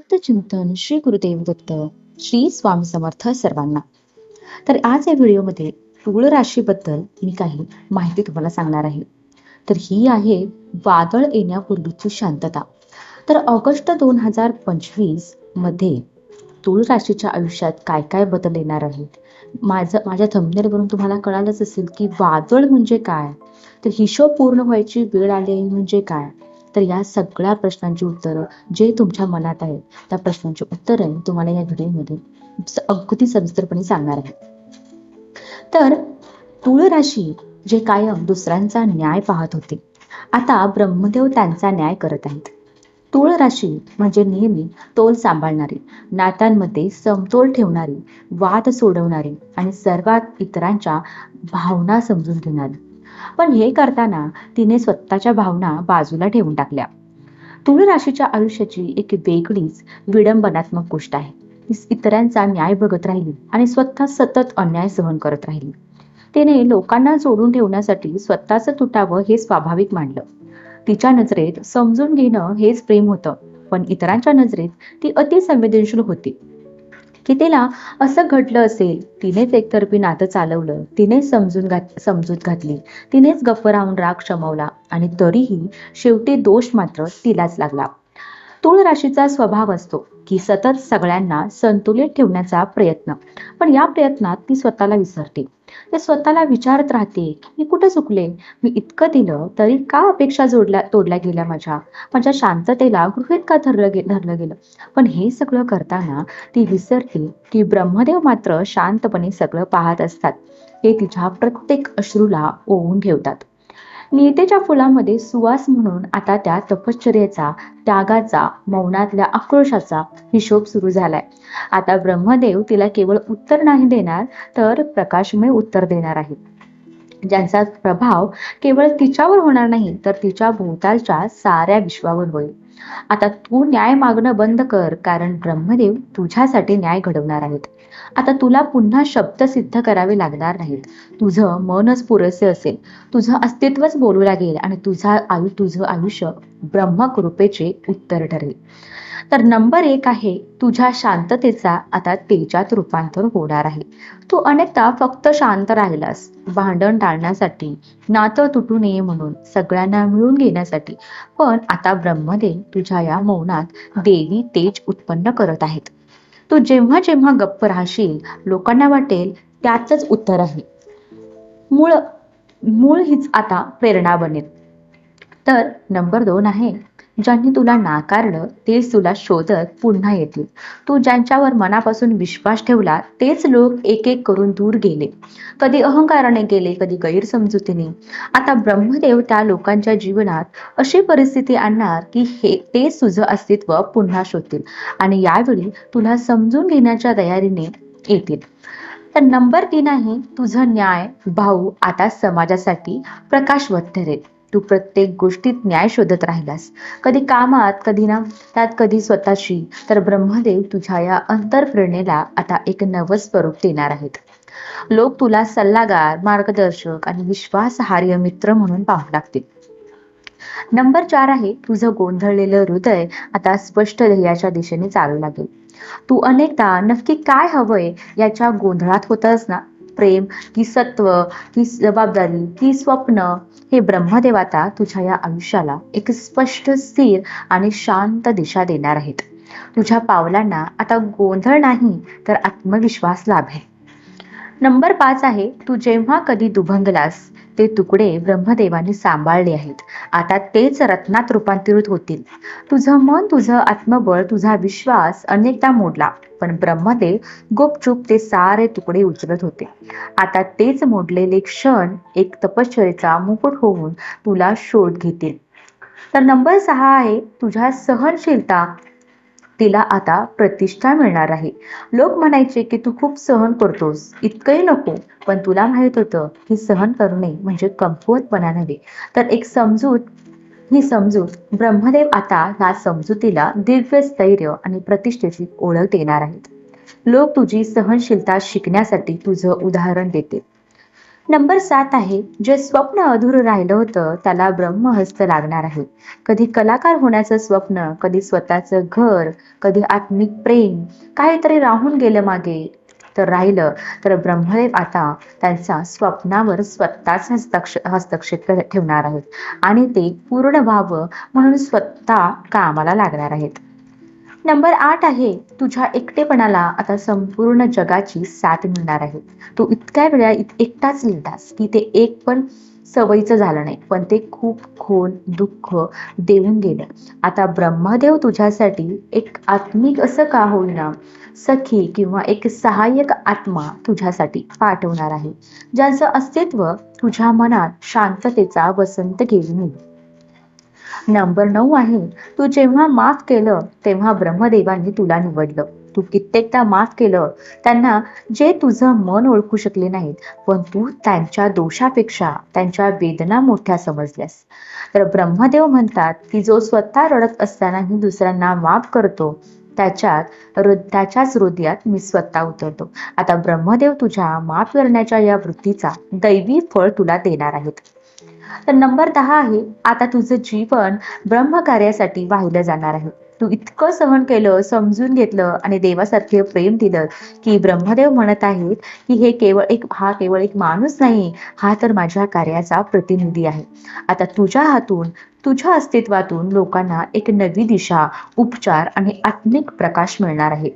चिंतन श्री गुरुदेव दत्त श्री स्वामी समर्थ सर्वांना. तर आज या व्हिडिओमध्ये तुळ राशीबद्दल मी काही माहिती तुम्हाला सांगणार आहे. तर ही आहे वादळ येण्यापूर्वीची शांतता. तर ऑगस्ट दोन हजार पंचवीसमध्ये तुळ राशीच्या आयुष्यात काय काय बदल येणार आहेत? माझं माझ्या थंबनेलवरून तुम्हाला कळालंच असेल की वादळ म्हणजे काय? तर हिशोब पूर्ण व्हायची वेळ आली आहे म्हणजे काय? तर या सगळ्या प्रश्नांची उत्तरं जे तुमच्या मनात आहेत त्या प्रश्नांची उत्तरं मी तुम्हाला या व्हिडिओमध्ये अगदी सविस्तरपणे सांगणार आहे. तर तुळ राशी जे कायम दुसऱ्यांचा न्याय पाहत होते आता ब्रह्मदेव त्यांचा न्याय करत आहेत. तुळ राशी म्हणजे नेहमी तोल सांभाळणारी नात्यांमध्ये समतोल ठेवणारी वाद सोडवणारी आणि सर्वात इतरांच्या भावना समजून घेणारी. पण हे करताना तिने स्वतःच्या भावना बाजूला ठेवून टाकल्या. तुळ राशीच्या आयुष्याची एक वेगळीच विडंबनात्मक गोष्ट आहे. इतरांचा न्याय बघत राहिली आणि स्वतः सतत अन्याय सहन करत राहिली. तिने लोकांना जोडून ठेवण्यासाठी स्वतःच तुटावं हे स्वाभाविक मानलं. तिच्या नजरेत समजून घेणं हेच प्रेम होतं पण इतरांच्या नजरेत ती अतिसंवेदनशील होती. की तिला असं घडलं असेल तिनेच एकतर्फी नातं चालवलं तिनेच समजून घात समजूत घातली तिनेच गप्प राहून राग शमवला आणि तरीही शेवटी दोष मात्र तिलाच लागला. तुळ राशीचा स्वभाव असतो. की सतत सगळ्यांना संतुलित ठेवण्याचा प्रयत्न. पण या प्रयत्नात ती स्वतःला विसरते. ते स्वतःला विचारत राहते की मी कुठे चुकले? मी इतकं दिलं तरी का अपेक्षा जोडल्या तोडल्या गेल्या माझ्या? माझ्या शांततेला गृहीत का धरलं गे धरलं गेलं? पण हे सगळं करताना ती विसरते की ब्रह्मदेव मात्र शांतपणे सगळं पाहत असतात. हे तिच्या प्रत्येक अश्रूला ओवून ठेवतात. नियतेच्या फुलामध्ये सुवास म्हणून आता त्या तपश्चर्याचा त्यागाचा मौनातल्या आक्रोशाचा हिशोब सुरू झालाय. आता ब्रह्मदेव तिला केवळ उत्तर नाही देणार तर प्रकाशमय उत्तर देणार आहेत. ज्यांचा प्रभाव केवळ तिच्यावर होणार नाही तर तिच्या भोवतालच्या साऱ्या विश्वावर होईल. आता तू न्याय मागणं बंद कर कारण ब्रह्मदेव तुझ्यासाठी न्याय घडवणार आहेत. आता तुला पुन्हा शब्द सिद्ध करावे लागणार नाहीत. तुझं मनच पुरेसे असेल. तुझं अस्तित्वच बोलू लागेल आणि तुझा आयु तुझं आयुष्य ब्रह्मकृपेचे उत्तर ठरेल. तर नंबर एक आहे तुझ्या शांततेचा आता तेजात रूपांतर होणार आहे. तू अनेकदा फक्त शांत राहिलास भांडण टाळण्यासाठी नातं तुटू नये म्हणून सगळ्यांना मिळून घेण्यासाठी. पण आता ब्रह्मदेव तुझ्या या मौनात देवी तेज उत्पन्न करत आहेत. तू जेव्हा जेव्हा गप्प राहशील लोकांना वाटेल त्याच उत्तर आहे. मूळ मूळ हीच आता प्रेरणा बनेल. तर नंबर दोन आहे ज्यांनी तुला नाकारलं तेच तुला शोधत पुन्हा येतील. तू ज्यांच्यावर मनापासून विश्वास ठेवला तेच लोक एक एक करून दूर गेले. कधी अहंकाराने गेले कधी गैरसमजुतीने. आता ब्रह्मदेव त्या लोकांच्या जीवनात अशी परिस्थिती आणणार की हे तेच तुझं अस्तित्व पुन्हा शोधतील आणि यावेळी तुला समजून घेण्याच्या तयारीने येतील. तर नंबर तीन आहे तुझं न्याय भाऊ आता समाजासाठी प्रकाशवत ठरेल. तू प्रत्येक गोष्टीत न्याय शोधत राहिलास. कधी कामात कधी ना त्यात कधी स्वतःशी. तर ब्रह्मदेव तुझ्या या अंतरप्रेरणेला आता एक नवं स्वरूप देणार आहेत. लोक तुला सल्लागार मार्गदर्शक आणि विश्वासहार्य मित्र म्हणून पाहू लागतील. नंबर चार आहे तुझं गोंधळलेलं हृदय आता स्पष्ट ध्येयाच्या दिशेने चालू लागेल. तू अनेकदा नक्की काय हवंय याच्या गोंधळात होतस ना? प्रेम की सत्व की जबाबदारी की स्वप्न हे ब्रह्मदेव आता तुझ्या या आयुष्याला एक स्पष्ट स्थिर आणि शांत दिशा देणार आहेत. तुझ्या पावलांना आता गोंधळ नाही तर आत्मविश्वास लाभेल. नंबर पाच आहे तू जेव्हा कधी दुभंगलास ते तुकडे ब्रह्मदेवाने सांभाळले आहेत. आता तेच रत्नात रूपांतरित होतील. तुझं मन तुझं आत्मबळ तुझा विश्वास अनेकदा मोडला पण ब्रह्मदेव गुपचूप ते सारे तुकडे उचलत होते. आता तेच मोडलेले क्षण एक तपश्चर्याचा मुकुट होऊन तुला शोध घेतील. तर नंबर सहा आहे तुझ्या सहनशीलता तिला आता प्रतिष्ठा मिळणार आहे. लोक म्हणायचे की तू खूप सहन करतोस. इतकंही नको पण तुला माहीत होतं की सहन करणे म्हणजे कमकुवतपणा नव्हे. तर एक समजूत ही समजूत ब्रह्मदेव आता या समजुतीला दिव्य स्थैर्य आणि प्रतिष्ठेची ओळख देणार आहेत. लोक तुझी सहनशीलता शिकण्यासाठी तुझं उदाहरण देतील. नंबर सात आहे जे स्वप्न अधुरं राहिलं होतं त्याला ब्रह्महस्त लागणार आहे. कधी कलाकार होण्याचं स्वप्न कधी स्वतःचं घर कधी आत्मिक प्रेम काहीतरी राहून गेलं मागे. तर राहिलं तर ब्रह्मदेव आता त्यांचा स्वप्नावर स्वतःच हस्तक्ष हस्तक्षेप ठेवणार आहेत. आणि ते पूर्ण व्हावं म्हणून स्वतः कामाला लागणार आहेत. नंबर आठ आहे तुझ्या एकटेपणाला आता संपूर्ण जगाची साथ मिळणार आहे. तू इतक्या वेळा एकटाच लिहितास की ते एक पण सवयीचं झालं नाही पण ते खूप खोल दुःख देऊन गेलं. आता ब्रह्मदेव तुझ्यासाठी एक आत्मिक असं का होईना सखी किंवा एक सहाय्यक आत्मा तुझ्यासाठी पाठवणार आहे. ज्याचं अस्तित्व तुझ्या मनात शांततेचा वसंत घेऊन येईल. नंबर नऊ आहे. तू जेव्हा माफ केलं तेव्हा ब्रह्मदेवांनी तुला निवडलं. तू कित्येकदा माफ केलं त्यांना जे तुझं मन ओळखू शकले नाहीत पण तू त्यांच्या दोषापेक्षा त्यांच्या वेदना मोठ्या समजल्यास. तर ब्रह्मदेव म्हणतात की जो स्वतः रडत असतानाही दुसऱ्यांना माफ करतो त्याच्यात त्याच्याच हृदयात मी स्वतः उतरतो. आता ब्रह्मदेव तुझ्या माफ करण्याच्या या वृत्तीचा दैवी फळ तुला देणार आहेत. तर नंबर दहा आहे आता तुझं जीवन ब्रह्मकार्यासाठी वाहिलं जाणार आहे. तू इतकं सहन केलं समजून घेतलं आणि देवासारखे प्रेम दिलं की ब्रह्मदेव म्हणत आहेत की हे केवळ एक हा केवळ एक माणूस नाही हा तर माझ्या कार्याचा प्रतिनिधी आहे. आता तुझ्या हातून तुझ्या अस्तित्वातून लोकांना एक नवी दिशा उपचार आणि आत्मिक प्रकाश मिळणार आहे.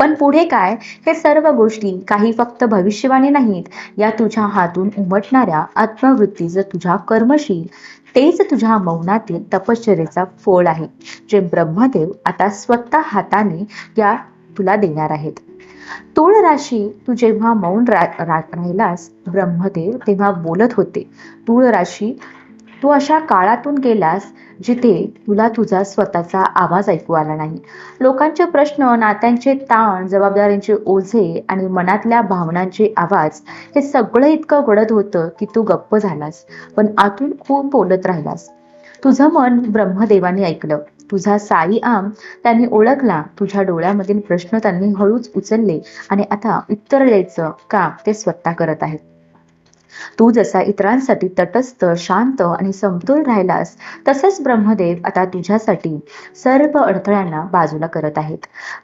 पण पुढे काय? हे सर्व गोष्टी काही फक्त भविष्यवाणी नाहीत. या तुझ्या हातून उमटणाऱ्या आत्मवृत्तीचं तुझ्या कर्मशील तेच तुझ्या मौनातील तपश्चर्याचा फळ आहे जे ब्रह्मदेव आता स्वतः हाताने या तुला देणार आहेत. तूळ राशी तू जेव्हा मौन रा, रा, राहिलास ब्रह्मदेव तेव्हा बोलत होते. तूळ राशी तू अशा काळातून गेलास जिथे तुला तुझा स्वतःचा आवाज ऐकू आला नाही. लोकांचे प्रश्न नात्यांचे ताण जबाबदाऱ्यांचे ओझे आणि मनातल्या भावनांचे आवाज हे सगळं इतकं गडद होतं की तू गप्प झालास पण आतून खूप बोलत राहिलास. तुझं मन ब्रह्मदेवाने ऐकलं. तुझा साई आम त्यांनी ओळखला. तुझ्या डोळ्यामधील प्रश्न त्यांनी हळूच उचलले आणि आता उत्तर द्यायचं काम ते स्वतः करत आहेत. तू जसा इतरांसाठी तटस्थ शांत आणि समतोल राहिलास तसंच ब्रह्मदेव आता तुझ्यासाठी सर्व अडथळ्यांना बाजूला करत आहेत.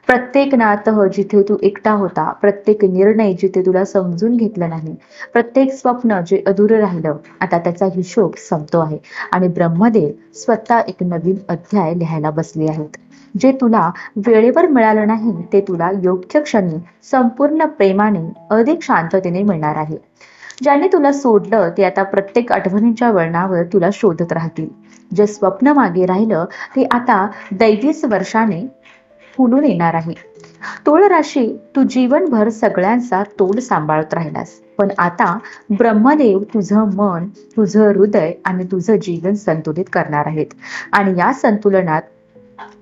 प्रत्येक नातं जिथे तू एकटा होता प्रत्येक निर्णय जिथे तुला समजून घेतलं नाही प्रत्येक स्वप्न जे अधुरं राहिलं आता त्याचा हिशोब संपतो आहे. आणि ब्रह्मदेव स्वतः एक नवीन अध्याय लिहायला बसले आहेत. जे तुला वेळेवर मिळालं नाही ते तुला योग्य क्षणी संपूर्ण प्रेमाने अधिक शांततेने मिळणार आहे. ज्याने तुला सोडलं ते आता प्रत्येक आठवणींच्या वळणावर तुला शोधत राहतील. जे स्वप्न मागे राहिलं ते आता दैवीस वर्षाने फुलून येणार आहे. तोळ राशी तू जीवनभर सगळ्यांचा तोल सांभाळत राहिलास. पण आता ब्रह्मदेव तुझं मन तुझं हृदय आणि तुझं जीवन संतुलित करणार आहेत. आणि या संतुलनात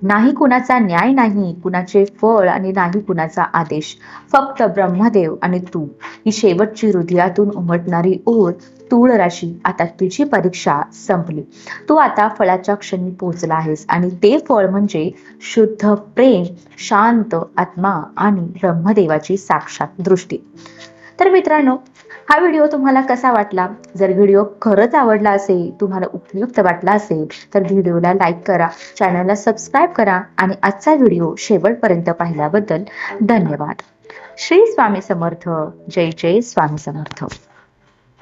नाही कुणाचा न्याय नाही कुणाचे फळ आणि नाही कुणाचा आदेश. फक्त ब्रह्मदेव आणि तू. ही शेवटची हृदयातून उमटणारी ओर तूळ राशी. आता तुझी परीक्षा संपली. तू आता फळाच्या क्षणी पोहोचला आहेस आणि ते फळ म्हणजे शुद्ध प्रेम शांत आत्मा आणि ब्रह्मदेवाची साक्षात दृष्टी. तर मित्रांनो हा व्हिडिओ तुम्हाला कसा वाटला? जर व्हिडिओ खरंच आवडला असेल तुम्हाला उपयुक्त वाटला असेल तर व्हिडिओला लाईक करा चॅनलला सबस्क्राईब करा आणि आजचा व्हिडिओ शेवटपर्यंत पाहिल्याबद्दल धन्यवाद. श्री स्वामी समर्थ. जय जय स्वामी समर्थ.